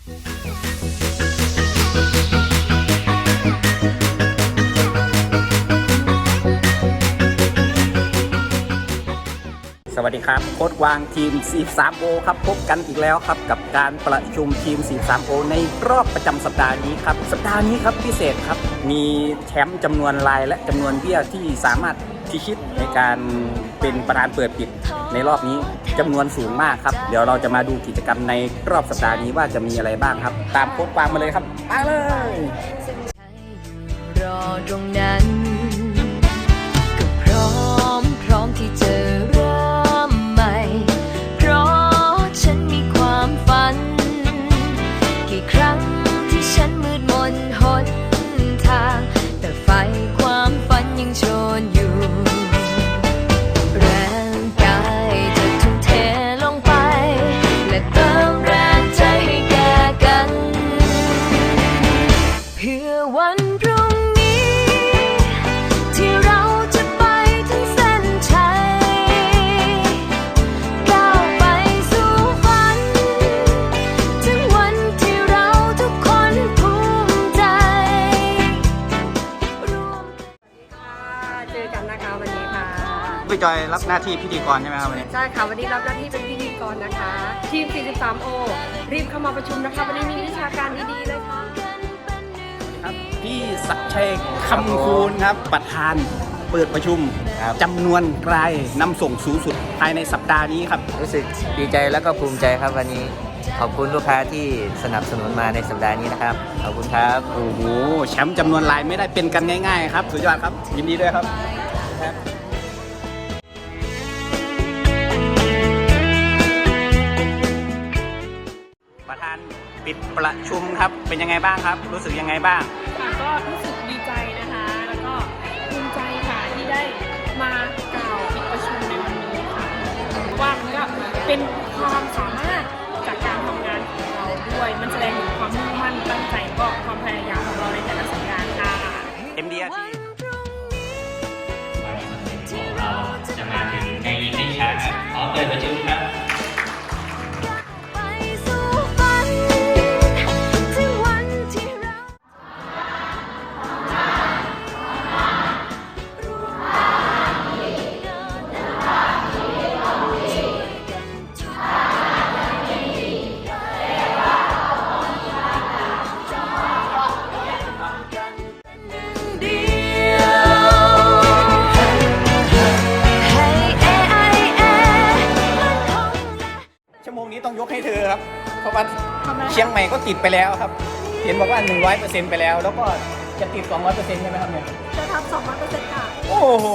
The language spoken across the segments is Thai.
สวัสดีครับโค้ดวางทีม 43O ครับ พบกันอีกแล้วครับ กับการประชุมทีม 43O ในรอบประจำสัปดาห์นี้ครับ สัปดาห์นี้ครับพิเศษครับ มีแชมป์จำนวนลายและจำนวนเบี้ยที่สามารถพิชิตในการเป็นประธานเปิดปิด ในรอบนี้จำนวนสูงมากครับ เดี๋ยวเราจะมาดูกิจกรรมในรอบสัปดาห์นี้ว่าจะมีอะไรบ้างครับ ตามโค้ดฟางมาเลยครับไปเลยรอตรงนั้น จอยรับหน้าที่พิธีกรใช่ไหมครับวันนี้ ใช่ค่ะวันนี้รับหน้าที่เป็นพิธีกรนะคะ ทีม 43O รีบเข้ามาประชุมนะคะ วันนี้มีวิชาการดีๆเลยค่ะ ครับพี่ศักดิ์ชัยคำคูณครับ ประธานเปิดประชุมครับ จำนวนรายนำส่งสูงสุดภายในสัปดาห์นี้ครับ รู้สึกดีใจแล้วก็ภูมิใจครับวันนี้ ขอบคุณลูกค้าที่สนับสนุนมาในสัปดาห์นี้นะครับ ขอบคุณครับ โอ้โหแชมป์จำนวนรายไม่ได้เป็นกันง่าย ๆ ครับ สุดยอดครับ ยินดีด้วยครับ ปิดประชุมครับ เป็นยังไงบ้างครับ รู้สึกยังไงบ้าง ค่ะก็รู้สึกดีใจนะคะ แล้วก็ภูมิใจค่ะที่ได้มากล่าวปิดประชุมในวันนี้ค่ะว่ามันก็เป็นความสามารถ เพราะว่าเชียงใหม่ก็ติดไปแล้วครับ เห็นบอกว่า 100%ไปแล้ว แล้วก็จะติด 200%ใช่ไหมครับเนี่ยจะทำ200%ค่ะ โอ้โห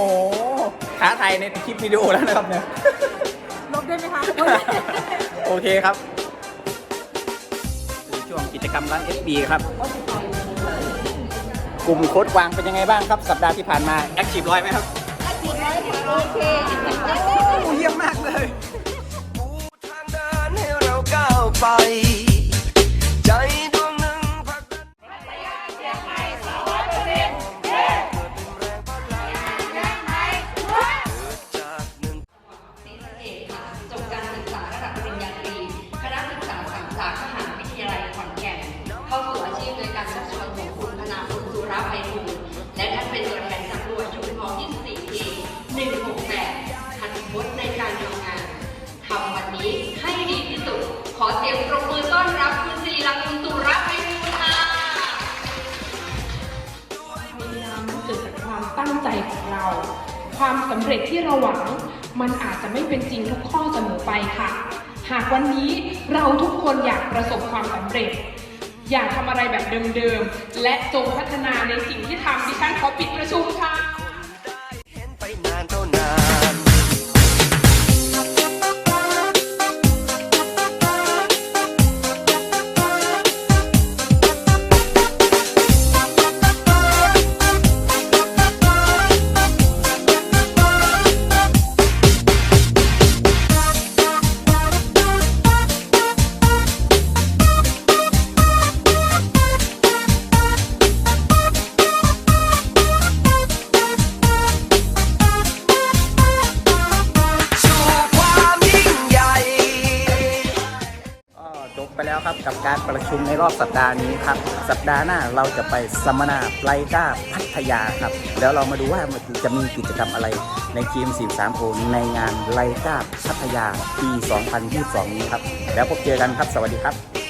ท้าทายในคลิปวิดีโอแล้วนะครับเนี่ยลบได้ไหมคะ โอเคครับคือช่วงกิจกรรมร้าน FB ครับ กลุ่มโค้ดวางเป็นยังไงบ้างครับ สัปดาห์ที่ผ่านมา แอคทีฟร้อยไหมครับโอเคโอ้เยี่ยมมากเลย ก้ ความสำเร็จที่เราหวัง มันอาจจะไม่เป็นจริงทุกข้อเสมอไปค่ะ หากวันนี้เราทุกคนอยากประสบความสำเร็จ อยากทำอะไรแบบเดิมๆ และจงพัฒนาในสิ่งที่ทำดิฉันขอปิดประชุมค่ะ ครับกับการประชุมในรอบสัปดาห์นี้ครับ สัปดาห์หน้าเราจะไปสัมมนาไลกาพัทยาครับ แล้วเรามาดูว่ามันจะมีกิจกรรมอะไรในทีม43โพในงานไลกาพัทยาปี 2022 นี้ครับ แล้วพบเจอกันครับ สวัสดีครับ